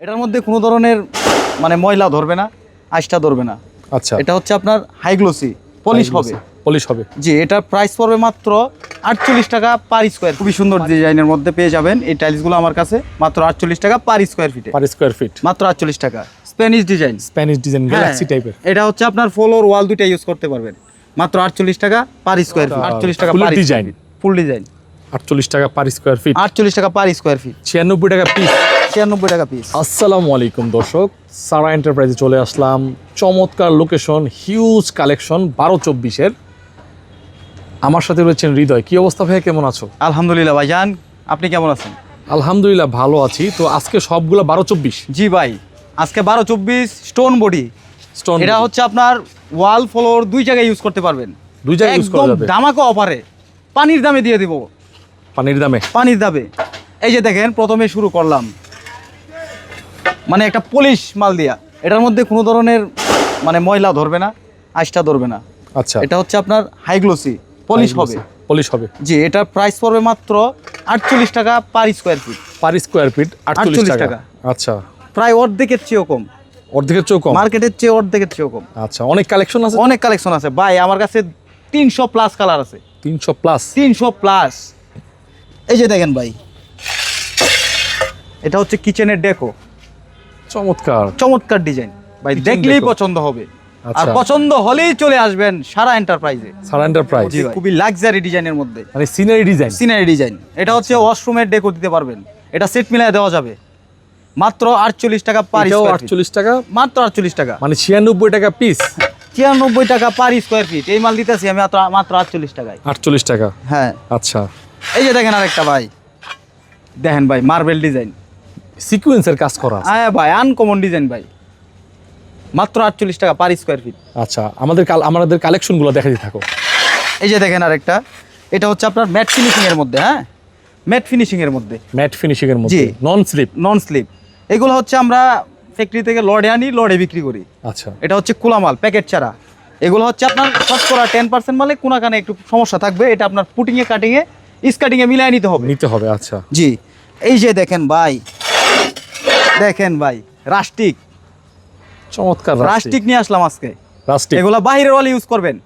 এটার মধ্যে কোনো ধরনের মানে ময়লা ধরবে না আইসটা ধরবে না। আচ্ছা। এটা হচ্ছে আপনার হাইগ্লোসি পলিশ হবে। পলিশ হবে। জি এটার প্রাইস পড়বে মাত্র আটচল্লিশ টাকা পার স্কোয়ার খুবই সুন্দর ডিজাইনের মধ্যে পেয়ে যাবেন। এই টাইলসগুলো আমার কাছে মাত্র আটচল্লিশ টাকা পার স্কোয়ার ফিটে পার স্কোয়ার ফিট মাত্র আটচল্লিশ টাকা। Spanish design Spanish design. Galaxy টাইপের এটা হচ্ছে আপনার ফ্লোর ওয়াল দুইটা ইউজ করতে পারবেন। মাত্র আটচল্লিশ টাকা পার স্কোয়ার ফিট আটচল্লিশ টাকা পার design। ফুল ডিজাইন আটচল্লিশ টাকা পার স্কোয়ার ফিট আটচল্লিশ টাকা পার স্কোয়ার ফিট ছিয়ানব্বই টাকা পিস ছিয়ানব্বই টাকা পিস আসসালামু আলাইকুম দর্শক সারা এন্টারপ্রাইজে চলে আসলাম। চমৎকার লোকেশন হিউজ কালেকশন বারো চব্বিশের। আমার সাথে রয়েছেন হৃদয়। কি অবস্থা ভাইয়া কেমন আছো? আলহামদুলিল্লাহ ভাইজান আপনি কেমন আছেন? আলহামদুলিল্লাহ ভালো আছি। তো আজকে সবগুলো বারো চব্বিশ? জি ভাই আজকে বারো চব্বিশ স্টোন বডি স্টোন এটা হচ্ছে আপনার ওয়াল ফ্লোর দুই জায়গায় ইউজ করতে পারবেন। দুই জায়গায় ইউজ করা যাবে। দামাকো অফারে পানির দামে দিয়ে দিব। পানির দামে। পানির দামে। এই যে দেখেন প্রথমে শুরু করলাম। মানে একটা পলিশ মাল দিয়া। এটার মধ্যে কোনো ধরনের মানে ময়লা ধরবে না আইসটা ধরবে না। আচ্ছা। এটা হচ্ছে আপনার হাইগ্লোসি পলিশ হবে। পলিশ হবে। জি এটার প্রাইস পড়বে মাত্র আটচল্লিশ টাকা per square feet per square feet আটচল্লিশ টাকা। টাকা। আচ্ছা। প্রায় অর্ধেকের চেয়েও কম। অর্ধেকের চেয়েও কম? মার্কেটের চেয়ে অর্ধেকের চেয়েও কম। আচ্ছা অনেক কালেকশন আছে? অনেক কালেকশন আছে। ভাই আমার কাছে তিনশো প্লাস কালার আছে। তিনশো প্লাস তিনশো প্লাস এই যে দেখেন ভাই। এটা হচ্ছে কিচেনের ডেকো চমৎকার। চমৎকার ডিজাইন ভাই দেখলেই পছন্দ হবে। আর আচ্ছা। পছন্দ হলেই চলে আসবেন সারা এন্টারপ্রাইজে সারা এন্টারপ্রাইজ খুবই লাক্সারি ডিজাইনের মধ্যে। মানে সিনারি ডিজাইন সিনারি ডিজাইন এটা হচ্ছে ওয়াশরুমের ডেকো দিতে পারবেন। এটা সেট মিলায় দেওয়া যাবে। মাত্র আটচল্লিশ টাকা পার আটচল্লিশ টাকা। মাত্র আটচল্লিশ টাকা। মানে ছিয়ানব্বই টাকা পিস ছিয়ানব্বই টাকা পার স্কোয়ার ফিট এই মাল দিতেছি আমি মাত্র মাত্র আটচল্লিশ টাকায়। আটচল্লিশ টাকা। হ্যাঁ। আচ্ছা। এই যে দেখেন আরেকটা ভাই। দেখেন ভাই মার্বেল ডিজাইন সিকুয়েন্সের কাজ করা আছে। হ্যাঁ ভাই আনকমন ডিজাইন ভাই। মাত্র আটচল্লিশ টাকা পার স্কোয়ার ফিট আচ্ছা আমাদের কাল আমাদের কালেকশনগুলো দেখা দিয়ে থাকো। এই যে দেখেন আরেকটা এটা হচ্ছে আপনার ম্যাট ফিনিশিং এর মধ্যে হ্যাঁ? ম্যাট ফিনিশিং এর মধ্যে। ম্যাট ফিনিশিং এর মধ্যে নন স্লিপ নন স্লিপ এগুলো হচ্ছে আমরা ফ্যাক্টরি থেকে লড়ে আনি লড়ে বিক্রি করি। আচ্ছা। এটা হচ্ছে কুলামাল প্যাকেট ছাড়া। এগুলো হচ্ছে আপনার শতকরা টেন পার্সেন্ট মালে কোনাকানে একটু সমস্যা থাকবে এটা আপনার পুটিংয়ে কাটিংয়ে স্কাটিংয়ে মিলিয়ে নিতে হবে। নিতে হবে আচ্ছা। জি। এই যে দেখেন ভাই দেখেন ভাই রাস্টিক। চমৎকার রাস্টিক। নিয়ে আসলাম আজকে। রাস্টিক। এগুলা বাইরের ওয়াল ইউজ করবেন।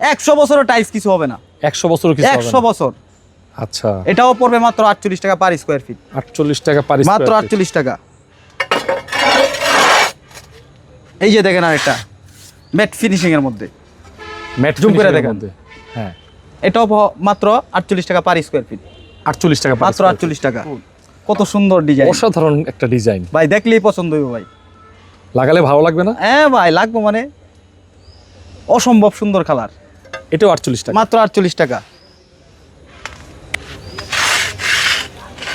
একশো বছরের টাইলস কিছু হবে না। একশো বছর কিছু একশো বছর। আচ্ছা। এটাও পড়বে মাত্র আটচল্লিশ টাকা পার স্কোয়ার ফিট আটচল্লিশ টাকা পারি মাত্র আটচল্লিশ টাকা। এই যে দেখেন আরেকটা। ম্যাট ফিনিশিং এর মধ্যে। ম্যাট zoom করে দেখান। হ্যাঁ। এটাও মাত্র আটচল্লিশ টাকা পার স্কোয়ার ফিট আটচল্লিশ টাকা মাত্র আটচল্লিশ টাকা। কত সুন্দর ডিজাইন। অসাধারণ একটা ডিজাইন ভাই দেখলেই পছন্দ হইব ভাই। লাগালে ভালো লাগবে না? হ্যাঁ ভাই লাগবো মানে অসম্ভব সুন্দর কালার এটাও আটচল্লিশ টাকা। মাত্র আটচল্লিশ টাকা।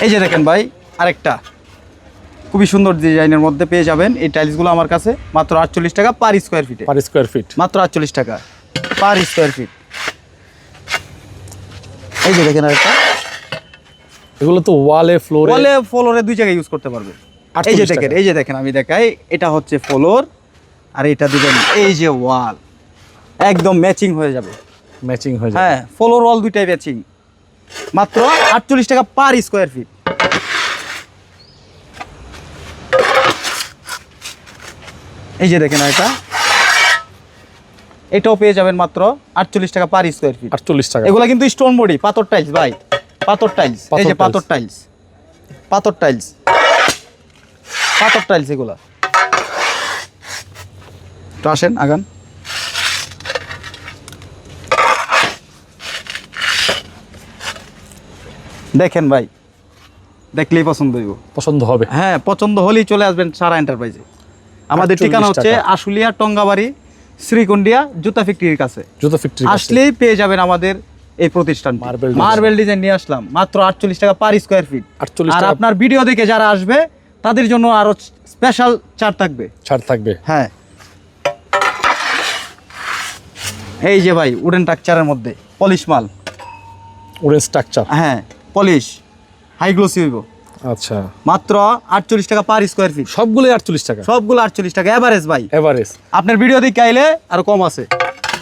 এই যে দেখেন ভাই আরেকটা। খুবই সুন্দর ডিজাইনের মধ্যে পেয়ে যাবেন। এই টাইলসগুলো আমার কাছে মাত্র আটচল্লিশ টাকা পার স্কোয়ার ফিটে পার স্কোয়ার ফিট মাত্র আটচল্লিশ টাকা পার স্কোয়ার ফিট এই যে দেখেন আরেকটা। এগুলো তো ওয়ালে ফ্লোরে ওয়ালে ফ্লোরে দুই জায়গায় ইউজ করতে পারবে। এই যে দেখেন এই যে দেখেন আমি দেখাই এটা হচ্ছে ফ্লোর আর এটা দিবেন এই যে ওয়াল একদম ম্যাচিং হয়ে যাবে। ম্যাচিং হয়ে যায় হ্যাঁ ফ্লোর ওয়াল দুইটাই ম্যাচিং মাত্র আটচল্লিশ টাকা পার স্কোয়ার ফিট এই যে দেখেন এটা এটাও পেয়ে যাবেন মাত্র আটচল্লিশ টাকা পার স্কোয়ার ফিট আটচল্লিশ টাকা। এগুলা কিন্তু স্টোন বডি পাথর টাইলস ভাই। পাথর টাইলস এই যে পাথর টাইলস পাথর টাইলস পাথর টাইলস এগুলা। তো আসেন আগান। দেখেন ভাই দেখলেই পছন্দ হইব। পছন্দ হবে। হ্যাঁ পছন্দ হলেই চলে আসবেন সারা এন্টারপ্রাইজে আমাদের ঠিকানা হচ্ছে আশুলিয়া টঙ্গাবাড়ি শ্রীকুন্ডিয়া জুতা ফ্যাক্টরির কাছে। জুতো ফ্যাক্টরি আসলেই পেয়ে যাবেন আমাদের এই প্রতিষ্ঠান মার্বেল ডিজাইন নিয়ে আসলাম। মাত্র আটচল্লিশ টাকা পার স্কোয়ার ফিট 48 আর আপনার ভিডিও দেখে যারা আসবে তাদের জন্য আরও স্পেশাল ছাড় থাকবে। ছাড় থাকবে। হ্যাঁ। এই যে ভাই উডেন স্ট্রাকচারের মধ্যে পলিশ মাল। উডেন স্ট্রাকচার হ্যাঁ পলিশ হাই গ্লোসি হইব। আচ্ছা। মাত্র আটচল্লিশ টাকা পার স্কোয়ার ফিট সবগুলো আটচল্লিশ টাকা? সবগুলো আটচল্লিশ টাকা। এভারেজ ভাই। এভারেজ আপনার ভিডিও দেখে আইলে আরও কম আছে।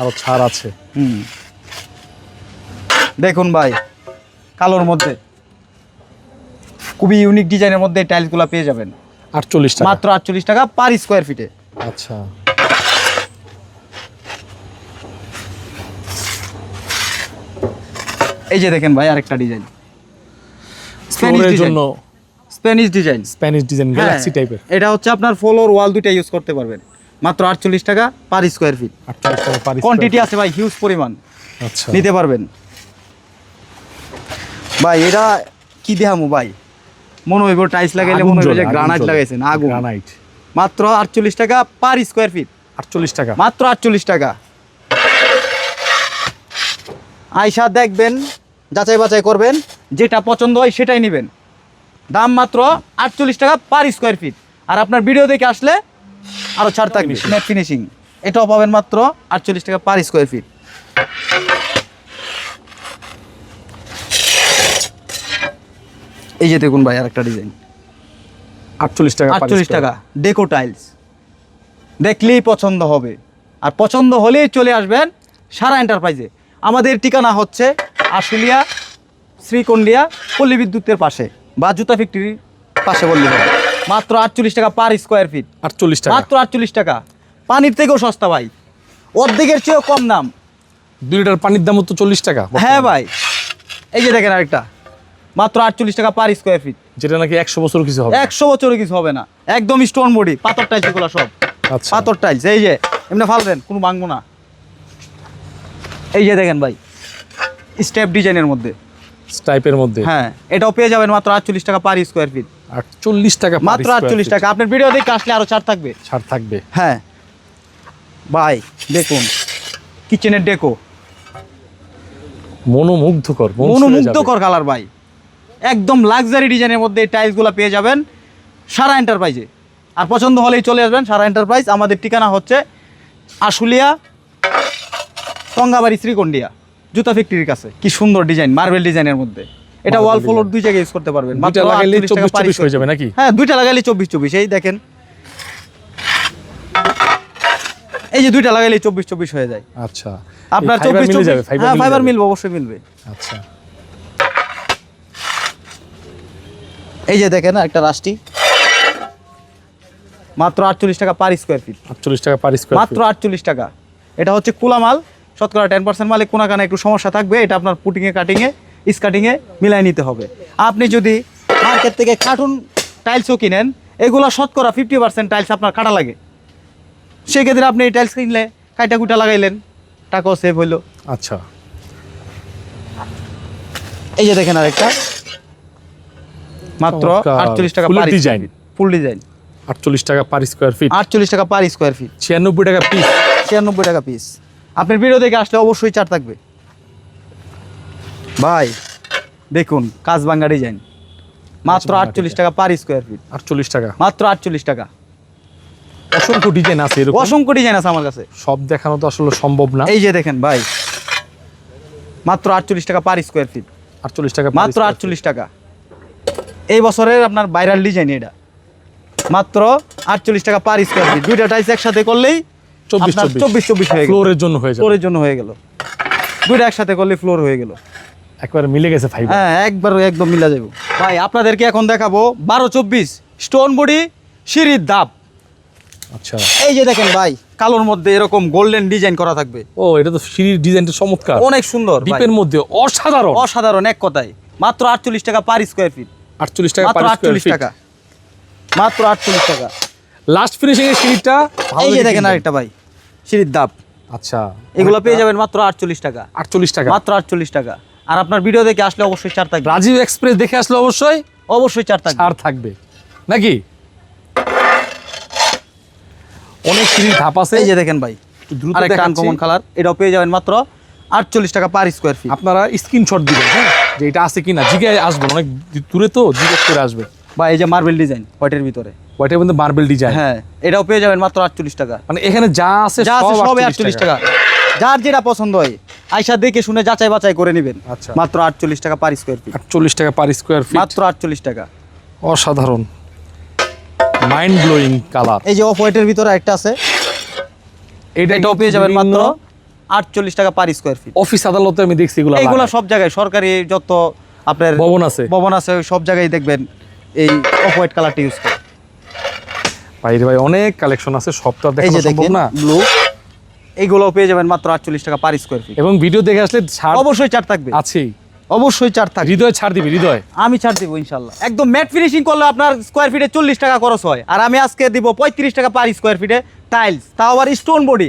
আরও ছাড় আছে। হুম। দেখুন ভাই কালোর মধ্যে। খুবই ইউনিক ডিজাইনের মধ্যে এই টাইলসগুলো পেয়ে যাবেন। আটচল্লিশ টাকা। মাত্র আটচল্লিশ টাকা পার স্কোয়ার ফিটে আচ্ছা। এই যে দেখেন ভাই আরেকটা ডিজাইন জন্য Spanish design Spanish design. Galaxy টাইপের এটা হচ্ছে আপনার ফ্লোর ওয়াল দুইটা ইউজ করতে পারবেন। মাত্র আটচল্লিশ টাকা পার স্কোয়ার ফিট কোয়ান্টিটি আছে ভাই হিউজ পরিমাণ। আচ্ছা। নিতে পারবেন। ভাই এটা কি দেখামো ভাই? মনে হইব টাইলস লাগাইলে মনে হইব যে গ্রানাইট লাগাইছেন আগুন। গ্রানাইট মাত্র আটচল্লিশ টাকা পার স্কোয়ার ফিট আটচল্লিশ টাকা। মাত্র আটচল্লিশ টাকা। আইসা দেখবেন যাচাই বাছাই করবেন যেটা পছন্দ হয় সেটাই নেবেন। দাম মাত্র আটচল্লিশ টাকা পার স্কোয়ার ফিট আর আপনার ভিডিও দেখে আসলে আরও ছাড় থাকবে ফিনিশিং এটাও পাবেন মাত্র আটচল্লিশ টাকা পার স্কোয়ার ফিট এই যে দেখুন ভাই আরেকটা ডিজাইন। আটচল্লিশ টাকা আটচল্লিশ টাকা ডেকো টাইলস। দেখলেই পছন্দ হবে। আর পছন্দ হলেই চলে আসবেন সারা এন্টারপ্রাইজে। আমাদের ঠিকানা হচ্ছে আশুলিয়া শ্রীকন্ডিয়া পল্লী বিদ্যুতের পাশে। বা জুতা ফ্যাক্টরির পাশে বললে হবে। মাত্র আটচল্লিশ টাকা পার স্কোয়ার ফিট। আটচল্লিশ টাকা। মাত্র আটচল্লিশ টাকা। পানির থেকেও সস্তা ভাই। অর্ধেকের চেয়েও কম দাম। দুই লিটার পানির দাম তো চল্লিশ টাকা। হ্যাঁ ভাই। এই যে দেখেন আরেকটা। মাত্র আটচল্লিশ টাকা পার স্কোয়ার ফিট যেটা নাকি একশো বছর কিছু হবে একশো বছরও কিছু হবে না। একদম স্টোন বডি পাথর টাইলস এগুলো সব। আচ্ছা। পাথর টাইলস এই যে এমনি ফালবেন কোনো ভাঙবো না। এই যে দেখেন ভাই স্টেপ ডিজাইনের মধ্যে। টাইপের মধ্যে। হ্যাঁ এটাও পেয়ে যাবেন মাত্র আটচল্লিশ টাকা পার স্কোয়ার ফিট আটচল্লিশ টাকা মাত্র আটচল্লিশ টাকা। আপনার ভিডিও দেখে আসলে আরও ছাড় থাকবে। ছাড় থাকবে। হ্যাঁ। ভাই দেখুন কিচেনের ডেকো মনোমুগ্ধকর মন মনোমুগ্ধকর কালার ভাই। একদম লাক্সারি ডিজাইনের মধ্যে এই টাইলসগুলো পেয়ে যাবেন সারা এন্টারপ্রাইজে আর পছন্দ হলেই চলে আসবেন সারা এন্টারপ্রাইজ আমাদের ঠিকানা হচ্ছে আশুলিয়া টঙ্গাবাড়ি শ্রীকন্ডিয়া জুতা ফ্যাক্টরির কাছে। কি সুন্দর ডিজাইন মার্বেল ডিজাইনের মধ্যে। এটা ওয়াল ফ্লোর দুই জায়গায় ইউজ করতে পারবেন। দুইটা লাগাইলে 24 24 হয়ে যাবে নাকি? হ্যাঁ দুইটা লাগাইলে চব্বিশ চব্বিশ এই দেখেন। এই যে দুইটা লাগাইলে চব্বিশ চব্বিশ হয়ে যায়। আচ্ছা। আপনার এই fiber চব্বিশ মিলে চব্বিশ যাবে ফাইবার হ্যাঁ ফাইবার মিলবে অবশ্যই মিলবে। আচ্ছা। এই যে দেখেন একটা রাষ্টি মাত্র আটচল্লিশ টাকা পার স্কোয়ার ফিট আটচল্লিশ টাকা পার স্কোয়ার মাত্র আটচল্লিশ টাকা। এটা হচ্ছে কুলা মাল শতকরা টেন পার্সেন্ট মালে কোনা কানা একটু সমস্যা থাকবে এটা আপনার পুটিংয়ে কাটিংয়ে স্কাটিংয়ে মিলাই নিতে হবে। আপনি যদি মার্কেট থেকে কার্টুন টাইলসও কিনেন এগুলো শতকরা ফিফটি পার্সেন্ট টাইলস আপনার কাটা লাগে। সেক্ষেত্রে আপনি এই টাইলস কিনলে কাইটা কুটা লাগাইলেন টাকাও সেভ হইল। আচ্ছা। এই যে দেখেন আরেকটা। মাত্র আটচল্লিশ টাকা পার design। ফুল ডিজাইন আটচল্লিশ টাকা পার স্কোয়ার ফিট আটচল্লিশ টাকা পার স্কোয়ার ফিট ছিয়ানব্বই টাকা পিস ছিয়ানব্বই টাকা পিস আপনার ভিডিও দেখে আসলে অবশ্যই চার থাকবে। ভাই দেখুন কাজবাঙ্গা ডিজাইন মাত্র আটচল্লিশ টাকা পার স্কোয়ার ফিট আটচল্লিশ টাকা। মাত্র আটচল্লিশ টাকা। অসংখ্য ডিজাইন আছে এরকম। অসংখ্য ডিজাইন আছে আমার কাছে। সব দেখানো তো আসলে সম্ভব না। এই যে দেখেন ভাই মাত্র আটচল্লিশ টাকা পার স্কোয়ার ফিট আটচল্লিশ টাকা মাত্র আটচল্লিশ টাকা। এই বছরের আপনার ভাইরাল ডিজাইন এটা। মাত্র আটচল্লিশ টাকা পার স্কোয়ার ফিট দুইটা টাইস একসাথে করলেই চব্বিশ চব্বিশ। চব্বিশ হয়ে ফ্লোরের জন্য হয়ে ফ্লোরের জন্য হয়ে গেল। দুইটা একসাথে করলে ফ্লোর হয়ে গেল। একবার মিলে গেছে ফাইবার হ্যাঁ একবার একদম মিলে যাবে। ভাই আপনাদেরকে এখন দেখাবো বারো চব্বিশ স্টোন বডি সিঁড়ির দাপ। আচ্ছা। এই যে দেখেন ভাই কালোর মধ্যে এরকম গোল্ডেন ডিজাইন করা থাকবে। ও এটা তো সিঁড়ির ডিজাইনটা চমৎকার। অনেক সুন্দর ভাই। ডিপের মধ্যে অসাধারণ। অসাধারণ এক কথায়। মাত্র আটচল্লিশ টাকা পার স্কোয়ার ফিট আটচল্লিশ টাকা আটচল্লিশ মাত্র আটচল্লিশ টাকা। লাস্ট ফিনিশিং এর সিঁড়িটা ভালো এই যে দেখেন আরেকটা ভাই সিঁড়ির দাপ। আচ্ছা। এগুলো পেয়ে যাবেন মাত্র আটচল্লিশ টাকা। আটচল্লিশ টাকা। মাত্র আটচল্লিশ টাকা। আর আপনার ভিডিও দেখে আসলে অবশ্যই চার থাকবে। রাজীব এক্সপ্রেস দেখে আসলে অবশ্যই অবশ্যই চার থাকবে। ছাড় থাকবে। নাকি? অনেক সিঁড়ির ধাপ আছে। এই যে দেখেন ভাই দ্রুত দেখাচ্ছি। Uncommon colour. এটাও পেয়ে যাবেন মাত্র আটচল্লিশ টাকা পার স্কোয়ার ফিট আপনারা স্ক্রিনশট দিবেন হ্যাঁ? যে এটা আছে কিনা জিজ্ঞাসা আসবেন অনেক দূরে তো জিজ্ঞেস করে আসবে। বা এই যে মার্বেল ডিজাইন হোয়াইটের ভিতরে। ওইটার মধ্যে মার্বেল ডিজাইন হ্যাঁ এটাও পেয়ে যাবেন মাত্র আটচল্লিশ টাকা। মানে এখানে যা আছে যা আছে সব আটচল্লিশ টাকা। যার যেটা পছন্দ হয় আইসা দেখে শুনে যাচাই বাছাই করে নেবেন। আচ্ছা। মাত্র আটচল্লিশ টাকা পার স্কোয়ার ফিট আটচল্লিশ টাকা পার স্কোয়ার ফিট মাত্র আটচল্লিশ টাকা। অসাধারণ। মাইন্ড ব্লোয়িং কালার এই যে অফ হোয়াইটের ভিতরে একটা আছে। এটা এটাও পেয়ে যাবেন মাত্র আটচল্লিশ টাকা পার স্কোয়ার ফিট অফিস আদালতে আমি দেখছি এগুলো এইগুলো সব জায়গায় সরকারি যত আপনার ভবন আছে। ভবন আছে সব জায়গায় দেখবেন এই অফ হোয়াইট কালারটা ইউজ করে। বাইরে ভাই অনেক কালেকশন আছে সব তো এই সম্ভব না। ব্লু এইগুলোও পেয়ে যাবেন মাত্র আটচল্লিশ টাকা পার স্কোয়ার ফিট এবং ভিডিও দেখে আসলে ছাড় অবশ্যই চার থাকবে। আছেই। অবশ্যই চার থাকবে। হৃদয় ছাড় দিবি হৃদয়। আমি ছাড় দিব ইনশাল্লাহ। একদম ম্যাট ফিনিশিং করলে আপনার স্কোয়ার ফিটে চল্লিশ টাকা খরচ হয়। আর আমি আজকে দিব পঁয়ত্রিশ টাকা পার স্কোয়ার ফিটে টাইলস তাও আবার স্টোন বডি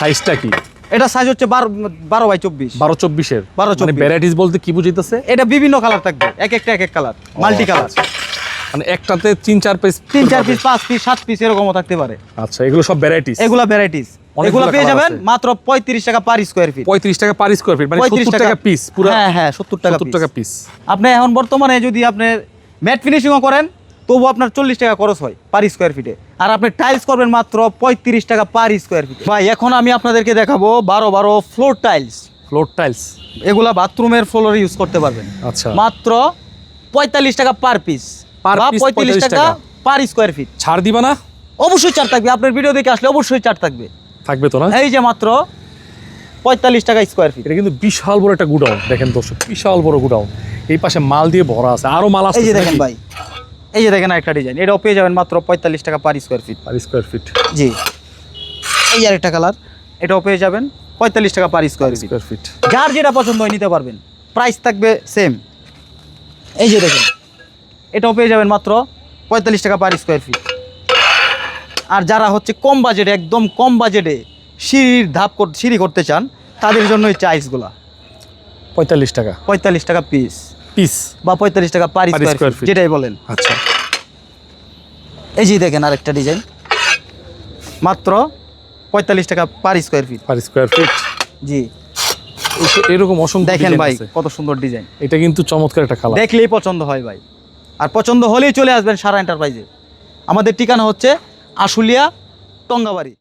সাইজটা কি? এটা সাইজ হচ্ছে বারো বারো বাই চব্বিশ। বারো চব্বিশের। 12 মানে 24 ভ্যারাইটিস বলতে কি বুঝিতেছে এটা বিভিন্ন কালার থাকবে। এক একটা এক এক কালার মাল্টি কালার মানে একটাতে তিন চার পিস তিন চার পিস পাঁচ পিস সাত পিস এরকমও থাকতে পারে। আচ্ছা এগুলো সব ভ্যারাইটিস এগুলা ভ্যারাইটিস এগুলো পেয়ে যাবেন মাত্র পঁয়ত্রিশ টাকা পার স্কোয়ার ফিট পঁয়ত্রিশ টাকা পার স্কোয়ার ফিট মানে পঁয়ত্রিশ সত্তর টাকা পিস পুরো হ্যাঁ হ্যাঁ সত্তর টাকা সত্তর টাকা পিস আপনি এখন বর্তমানে যদি আপনি ম্যাট ফিনিশিংও করেন তবু আপনার চল্লিশ টাকা খরচ হয় পার স্কোয়ার ফিটে আর আপনি টাইলস করবেন মাত্র পঁয়ত্রিশ টাকা পার স্কোয়ার ফিটে ভাই এখন আমি আপনাদেরকে দেখাবো বারো বারো ফ্লোর টাইলস ফ্লোর টাইলস এগুলা বাথরুমের ফ্লোর ইউজ করতে পারবেন। আচ্ছা। মাত্র পঁয়তাল্লিশ টাকা পার পিস Per বা piece পঁয়তাল্লিশ 45 টাকা টাকা। পার স্কোয়ার ফিট ছাড় দিবা না? অবশ্যই চার থাকবে। আপনার ভিডিও দেখে আসলে অবশ্যই চার থাকবে। থাকবে তো না? এই যে মাত্র পঁয়তাল্লিশ টাকা স্কোয়ার ফিট এটা কিন্তু বিশাল বড় একটা গুডাউন। দেখেন দর্শক বিশাল বড় গুডাউন। এই পাশে মাল দিয়ে ভরা আছে। আরও মাল আছে এই যে দেখেন ভাই। এই যে দেখেন একটা ডিজাইন এটাও পেয়ে যাবেন মাত্র পঁয়তাল্লিশ টাকা per square feet per square feet জি। এই আরেকটা কালার এটাও পেয়ে যাবেন পঁয়তাল্লিশ টাকা পার স্কোয়ার স্কোয়ার ফিট যার যেটা পছন্দ হয় নিতে পারবেন প্রাইস থাকবে সেম এই যে দেখেন এটাও পেয়ে যাবেন মাত্র পঁয়তাল্লিশ টাকা পার স্কোয়ার ফিট আর যারা হচ্ছে কম বাজেটে একদম কম বাজেটে সিঁড়ির ধাপ সিঁড়ি করতে চান তাদের জন্য এই চাইসগুলা পঁয়তাল্লিশ টাকা। পঁয়তাল্লিশ টাকা পিস পিস বা পঁয়তাল্লিশ টাকা পার স্কোয়ার ফিট। যেটাই বলেন। আচ্ছা। এই যে দেখেন আরেকটা ডিজাইন। মাত্র পঁয়তাল্লিশ টাকা per square feet per square feet জি। এরকম অসংখ্য দেখেন ভাই কত সুন্দর ডিজাইন। এটা কিন্তু চমৎকার একটা কালার দেখলেই পছন্দ হয় ভাই। আর পছন্দ হলেই চলে আসবেন সারা এন্টারপ্রাইজে আমাদের ঠিকানা হচ্ছে আশুলিয়া টঙ্গাবাড়ি।